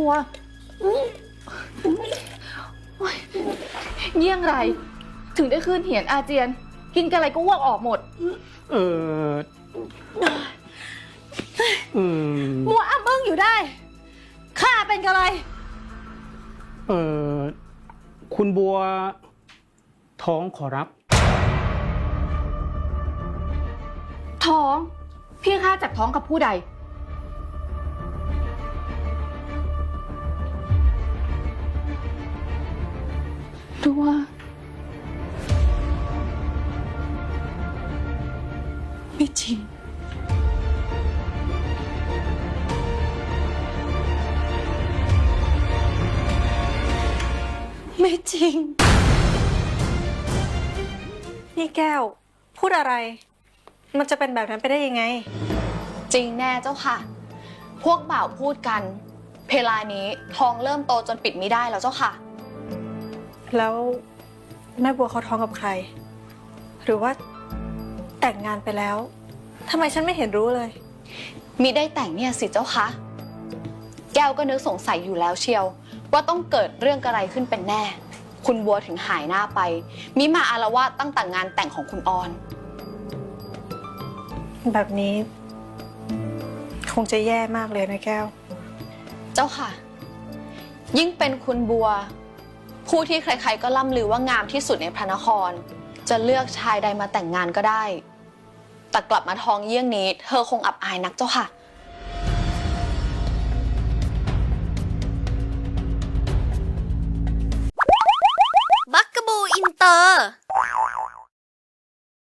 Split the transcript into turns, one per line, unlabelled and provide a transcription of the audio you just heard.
บัวโอ๊ยเยี่ยงไร ถึงได้ขึ้นเหียนอาเจียน กินกันอะไรก็อ้วกออกหมด
เอออืม
มัวอ้ำอึ้งอยู่ได้ ข้าเป็นอะไร
เออคุณบัว ท้องขอรับ
ท้อง พี่ข้าจับท้องกับผู้ใด ดูว่าไม่จริง
ไม่จริง นี่แก้ว พูดอะไร มันจะเป็นแบบนั้นไปได้ยังไง
จริงแน่เจ้าค่ะ พวกบ่าวพูดกัน เพลานี้ทองเริ่มโตจนปิดไม่ได้แล้วเจ้าค่ะ
แล้วแม่บัวเขาท้องกับใคร หรือว่าแต่งงานไปแล้วทำไมฉันไม่เห็นรู้เลย
มิได้แต่งเนี่ยสิเจ้าคะ แก้วก็นึกสงสัยอยู่แล้วเชียว ว่าต้องเกิดเรื่องอะไรขึ้นเป็นแน่ คุณบัวถึงหายหน้าไป มิมาอารวาสตั้งแต่งานแต่งของคุณออน
แบบนี้ คงจะแย่มากเลยนะแก้ว
เจ้าค่ะ ยิ่งเป็นคุณบัว ผู้ที่ใครๆก็ล่ำลือว่างามที่สุดในพระนคร จะเลือกชายใดมาแต่งงานก็ได้ แต่กลับมาท้องเยี่ยงนี้ เธอคงอับอายนักเจ้าค่ะ